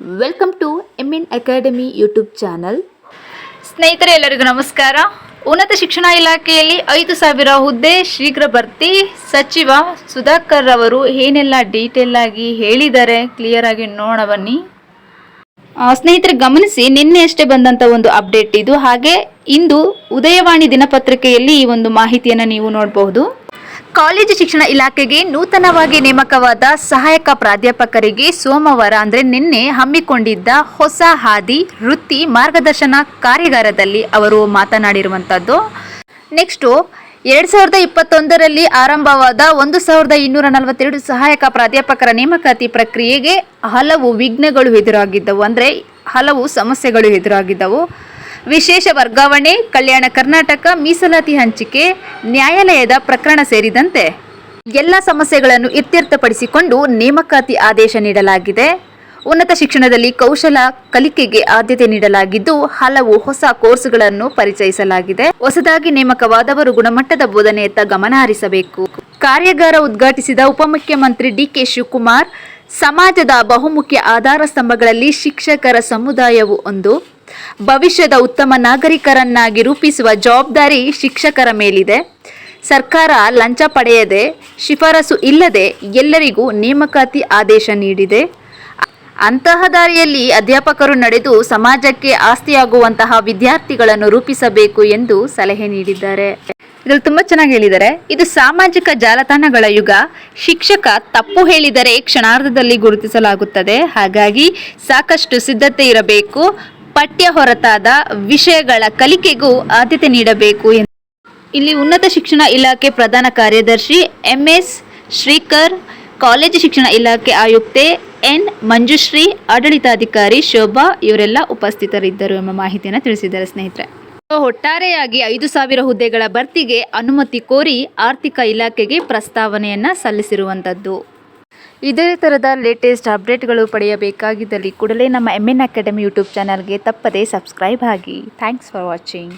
Welcome to M N academy YouTube channel ಸ್ನೇಹಿತರೆ, ಎಲ್ಲರಿಗೂ ನಮಸ್ಕಾರ. ಉನ್ನತ ಶಿಕ್ಷಣ ಇಲಾಖೆಯಲ್ಲಿ ಐದು ಸಾವಿರ ಹುದ್ದೆ ಶೀಘ್ರ ಭರ್ತಿ. ಸಚಿವ ಸುಧಾಕರ್ ಅವರು ಏನೆಲ್ಲ ಡೀಟೇಲ್ ಆಗಿ ಹೇಳಿದ್ದಾರೆ? ಕ್ಲಿಯರ್ ಆಗಿ ನೋಡ ಬನ್ನಿ. ಸ್ನೇಹಿತರೆ, ಗಮನಿಸಿ, ನಿನ್ನೆ ಅಷ್ಟೇ ಬಂದಂತ ಒಂದು ಅಪ್ಡೇಟ್ ಇದು. ಹಾಗೆ, ಇಂದು ಉದಯವಾಣಿ ದಿನಪತ್ರಿಕೆಯಲ್ಲಿ ಈ ಒಂದು ಮಾಹಿತಿಯನ್ನು ನೀವು ನೋಡಬಹುದು. ಕಾಲೇಜು ಶಿಕ್ಷಣ ಇಲಾಖೆಗೆ ನೂತನವಾಗಿ ನೇಮಕವಾದ ಸಹಾಯಕ ಪ್ರಾಧ್ಯಾಪಕರಿಗೆ ಸೋಮವಾರ ಅಂದರೆ ನಿನ್ನೆ ಹಮ್ಮಿಕೊಂಡಿದ್ದ ಹೊಸ ಹಾದಿ ವೃತ್ತಿ ಮಾರ್ಗದರ್ಶನ ಕಾರ್ಯಾಗಾರದಲ್ಲಿ ಅವರು ಮಾತನಾಡಿರುವಂಥದ್ದು ನೆಕ್ಸ್ಟು ಎರಡು ಸಾವಿರದ ಇಪ್ಪತ್ತೊಂದರಲ್ಲಿ ಆರಂಭವಾದ ಒಂದು ಸಾವಿರದ ಇನ್ನೂರ ನಲವತ್ತೆರಡು ಸಹಾಯಕ ಪ್ರಾಧ್ಯಾಪಕರ ನೇಮಕಾತಿ ಪ್ರಕ್ರಿಯೆಗೆ ಹಲವು ವಿಘ್ನಗಳು ಎದುರಾಗಿದ್ದವು ಅಂದರೆ ಹಲವು ಸಮಸ್ಯೆಗಳು ಎದುರಾಗಿದ್ದವು. ವಿಶೇಷ ವರ್ಗಾವಣೆ, ಕಲ್ಯಾಣ ಕರ್ನಾಟಕ, ಮೀಸಲಾತಿ ಹಂಚಿಕೆ, ನ್ಯಾಯಾಲಯದ ಪ್ರಕರಣ ಸೇರಿದಂತೆ ಎಲ್ಲ ಸಮಸ್ಯೆಗಳನ್ನು ಇತ್ಯರ್ಥಪಡಿಸಿಕೊಂಡು ನೇಮಕಾತಿ ಆದೇಶ ನೀಡಲಾಗಿದೆ. ಉನ್ನತ ಶಿಕ್ಷಣದಲ್ಲಿ ಕೌಶಲ ಕಲಿಕೆಗೆ ಆದ್ಯತೆ ನೀಡಲಾಗಿದ್ದು, ಹಲವು ಹೊಸ ಕೋರ್ಸ್ಗಳನ್ನು ಪರಿಚಯಿಸಲಾಗಿದೆ. ಹೊಸದಾಗಿ ನೇಮಕವಾದವರು ಗುಣಮಟ್ಟದ ಬೋಧನೆಯತ್ತ ಗಮನ ಹರಿಸಬೇಕು. ಕಾರ್ಯಾಗಾರ ಉದ್ಘಾಟಿಸಿದ ಉಪಮುಖ್ಯಮಂತ್ರಿ ಡಿಕೆ ಶಿವಕುಮಾರ್, ಸಮಾಜದ ಬಹುಮುಖ್ಯ ಆಧಾರ ಸ್ತಂಭಗಳಲ್ಲಿ ಶಿಕ್ಷಕರ ಸಮುದಾಯವು ಒಂದು. ಭವಿಷ್ಯದ ಉತ್ತಮ ನಾಗರಿಕರನ್ನಾಗಿ ರೂಪಿಸುವ ಜವಾಬ್ದಾರಿ ಶಿಕ್ಷಕರ ಮೇಲಿದೆ. ಸರ್ಕಾರ ಲಂಚ ಪಡೆಯದೆ, ಶಿಫಾರಸು ಇಲ್ಲದೆ ಎಲ್ಲರಿಗೂ ನೇಮಕಾತಿ ಆದೇಶ ನೀಡಿದೆ. ಅಂತಹ ದಾರಿಯಲ್ಲಿ ಅಧ್ಯಾಪಕರು ನಡೆದು ಸಮಾಜಕ್ಕೆ ಆಸ್ತಿಯಾಗುವಂತಹ ವಿದ್ಯಾರ್ಥಿಗಳನ್ನು ರೂಪಿಸಬೇಕು ಎಂದು ಸಲಹೆ ನೀಡಿದ್ದಾರೆ. ಇದರಲ್ಲಿ ತುಂಬಾ ಚೆನ್ನಾಗಿ ಹೇಳಿದ್ದಾರೆ. ಇದು ಸಾಮಾಜಿಕ ಜಾಲತಾಣಗಳ ಯುಗ. ಶಿಕ್ಷಕ ತಪ್ಪು ಹೇಳಿದರೆ ಕ್ಷಣಾರ್ಧದಲ್ಲಿ ಗುರುತಿಸಲಾಗುತ್ತದೆ. ಹಾಗಾಗಿ ಸಾಕಷ್ಟು ಸಿದ್ಧತೆ ಇರಬೇಕು. ಪಠ್ಯ ಹೊರತಾದ ವಿಷಯಗಳ ಕಲಿಕೆಗೂ ಆದ್ಯತೆ ನೀಡಬೇಕು ಎಂದು. ಇಲ್ಲಿ ಉನ್ನತ ಶಿಕ್ಷಣ ಇಲಾಖೆ ಪ್ರಧಾನ ಕಾರ್ಯದರ್ಶಿ ಎಂ ಎಸ್ ಶ್ರೀಕರ್, ಕಾಲೇಜು ಶಿಕ್ಷಣ ಇಲಾಖೆ ಆಯುಕ್ತೆ ಎನ್ ಮಂಜುಶ್ರೀ, ಆಡಳಿತಾಧಿಕಾರಿ ಶೋಭಾ ಇವರೆಲ್ಲ ಉಪಸ್ಥಿತರಿದ್ದರು ಎಂಬ ಮಾಹಿತಿಯನ್ನು ತಿಳಿಸಿದ್ದಾರೆ ಸ್ನೇಹಿತರೆ. ಒಟ್ಟಾರೆಯಾಗಿ ಐದು ಸಾವಿರ ಹುದ್ದೆಗಳ ಭರ್ತಿಗೆ ಅನುಮತಿ ಕೋರಿ ಆರ್ಥಿಕ ಇಲಾಖೆಗೆ ಪ್ರಸ್ತಾವನೆಯನ್ನು ಸಲ್ಲಿಸಿರುವಂಥದ್ದು ಇದೇ ಥರದ ಲೇಟೆಸ್ಟ್ ಅಪ್ಡೇಟ್ಗಳು ಪಡೆಯಬೇಕಾಗಿದ್ದಲ್ಲಿ ಕೂಡಲೇ ನಮ್ಮ ಎಂ ಎನ್ ಅಕಾಡೆಮಿ ಯೂಟ್ಯೂಬ್ ಚಾನಲ್ಗೆ ತಪ್ಪದೇ ಸಬ್ಸ್ಕ್ರೈಬ್ ಆಗಿ. Thanks for watching